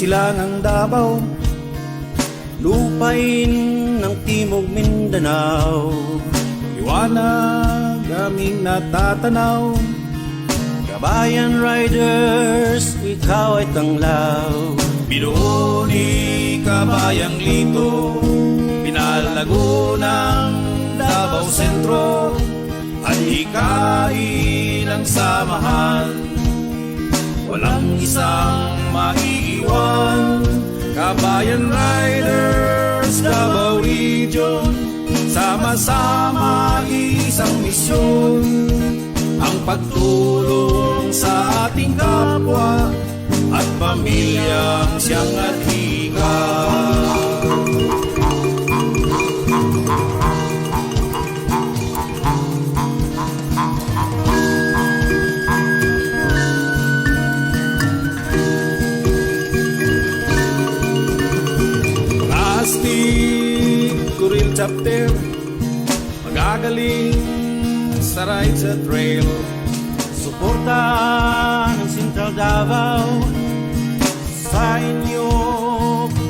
silangang Davao. Lupain ng Timog Mindanao. Liwanag aming natatanaw. Kabayan Riders, ikaw ay tanglaw. Binuo ni Kabayang Lito. Pinalago ng Davao Sentro. At hikain ang samahan Walang isang maiiwan. Kabayan Riders, Davao Region. Sama-sama isang misyon. Ang pagtulong sa ating kapwa At pamilyang siyang adhika Plastic Chapter Magagaling sa rides at trail Suporta ng Central Davao. Sa inyo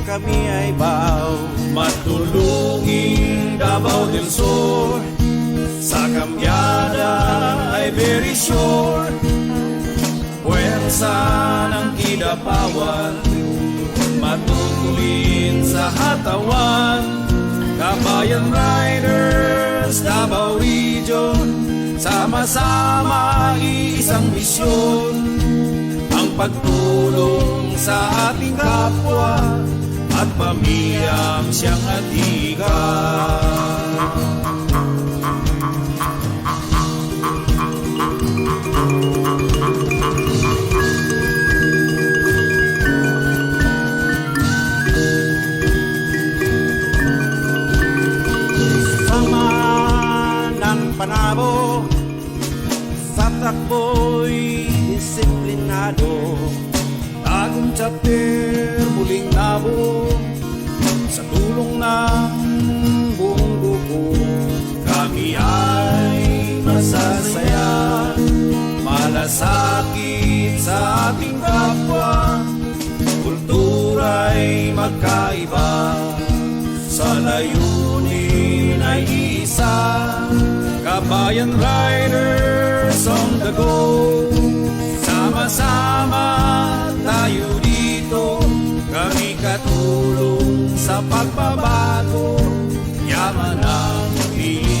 kami ay baw Matulungin Davao del Sur. Sa kambyada ay very sure. Puwersa ng kidapawan. Matutulin sa hatawan Kabayan Riders, Davao Region Sama-sama isang misyon. Ang pagtulong sa ating kapwa At pamilyang siyang adhika panabo. Sa takbo'y disiplinado. Bagong chapter muling nabo Sa tulong ng buong grupo. Kami ay masasaya. Malasakit sa ating kapwa. Kultura'y magkaiba. Sa layunin ay isa Kabayan Riders on the go. Sama-sama tayo dito. Kami katulong sa pagbabago. Yaman ng Pilipino